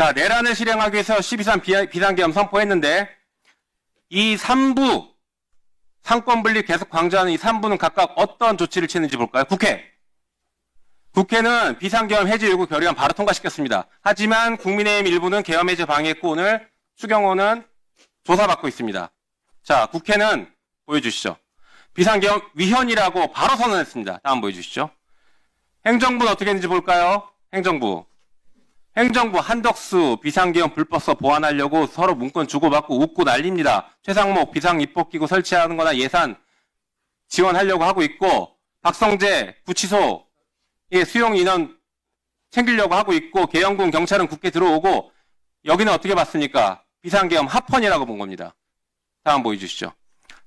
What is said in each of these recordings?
자, 내란을 실행하기 위해서 12.3 비- 비상계엄 선포했는데 이 3부 상권 분립 계속 강조하는 이 3부는 각각 어떤 조치를 취했는지 볼까요? 국회. 국회는 비상계엄 해제 요구 결의안 바로 통과시켰습니다. 하지만 국민의힘 일부는 계엄 해제 방해했고 오늘 추경호는 조사받고 있습니다. 자, 국회는 보여주시죠. 비상계엄 위헌이라고 바로 선언했습니다. 다음 보여주시죠. 행정부는 어떻게 했는지 볼까요? 행정부. 행정부 한덕수 비상계엄 불법서 보완하려고 서로 문건 주고받고 웃고 난립니다. 최상목 비상입법기구 설치하는 거나 예산 지원하려고 하고 있고 박성재 구치소 예, 수용 인원 챙기려고 하고 있고 계엄군 경찰은 국회 들어오고 여기는 어떻게 봤습니까? 비상계엄 합헌이라고 본 겁니다. 다음 보여주시죠.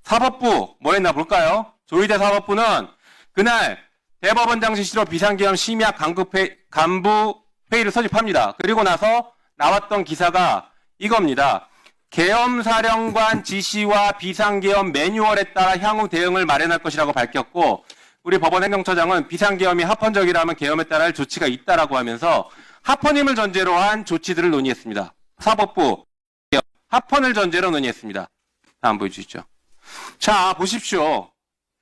사법부 뭐 했나 볼까요? 조희대 사법부는 그날 대법원장 지시로 비상계엄 심야 간급회, 간부 회의를 소집합니다. 그리고 나서 나왔던 기사가 이겁니다. 계엄사령관 지시와 비상계엄 매뉴얼에 따라 향후 대응을 마련할 것이라고 밝혔고 우리 법원 행정처장은 비상계엄이 합헌적이라면 계엄에 따라 할 조치가 있다라고 하면서 합헌임을 전제로 한 조치들을 논의했습니다. 사법부 합헌을 전제로 논의했습니다. 다음 보여주시죠. 자, 보십시오.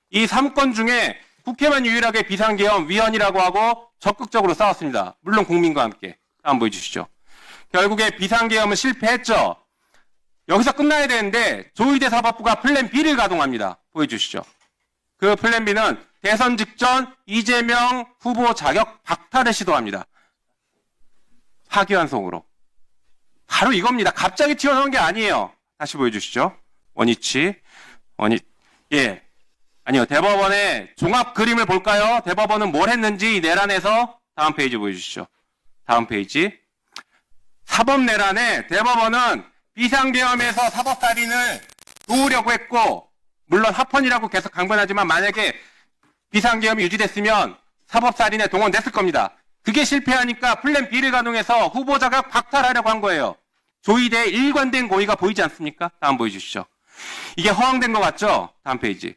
이 3건 중에 국회만 유일하게 비상계엄 위헌이라고 하고 적극적으로 싸웠습니다. 물론 국민과 함께. 다음 보여주시죠. 결국에 비상계엄은 실패했죠. 여기서 끝나야 되는데 조희대 사법부가 플랜 B를 가동합니다. 보여주시죠. 그 플랜 B는 대선 직전 이재명 후보 자격 박탈을 시도합니다. 파기환 송으로. 바로 이겁니다. 갑자기 튀어나온 게 아니에요. 다시 보여주시죠. 원위치. 원위, 예. 아니요. 대법원의 종합 그림을 볼까요? 대법원은 뭘 했는지 이 내란에서 다음 페이지 보여주시죠. 다음 페이지. 사법 내란에 대법원은 비상계엄에서 사법살인을 도우려고 했고, 물론 합헌이라고 계속 강변하지만 만약에 비상계엄이 유지됐으면 사법살인에 동원됐을 겁니다. 그게 실패하니까 플랜 B를 가동해서 후보 자격 박탈하려고 한 거예요. 조희대의 일관된 고의가 보이지 않습니까? 다음 보여주시죠. 이게 허황된 것 같죠? 다음 페이지.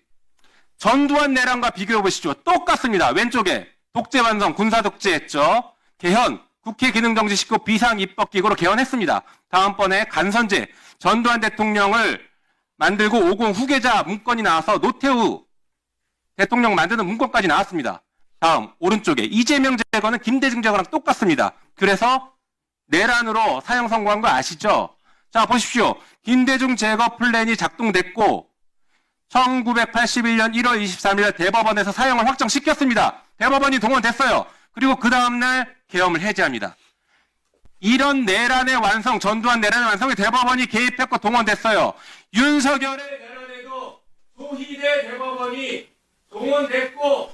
전두환 내란과 비교해 보시죠. 똑같습니다. 왼쪽에 독재 완성 군사 독재했죠. 개헌 국회 기능 정지 시고 비상 입법 기구로 개헌했습니다. 다음번에 간선제 전두환 대통령을 만들고 50 후계자 문건이 나와서 노태우 대통령 만드는 문건까지 나왔습니다. 다음 오른쪽에 이재명 제거는 김대중 제거랑 똑같습니다. 그래서 내란으로 사형 선고한 거 아시죠? 자 보십시오. 김대중 제거 플랜이 작동됐고 1981년 1월 23일 대법원에서 사형을 확정시켰습니다. 대법원이 동원됐어요. 그리고 그 다음날 계엄을 해제합니다. 이런 내란의 완성, 전두환 내란의 완성에 대법원이 개입했고 동원됐어요. 윤석열의 내란에도 조희대 대법원이 동원됐고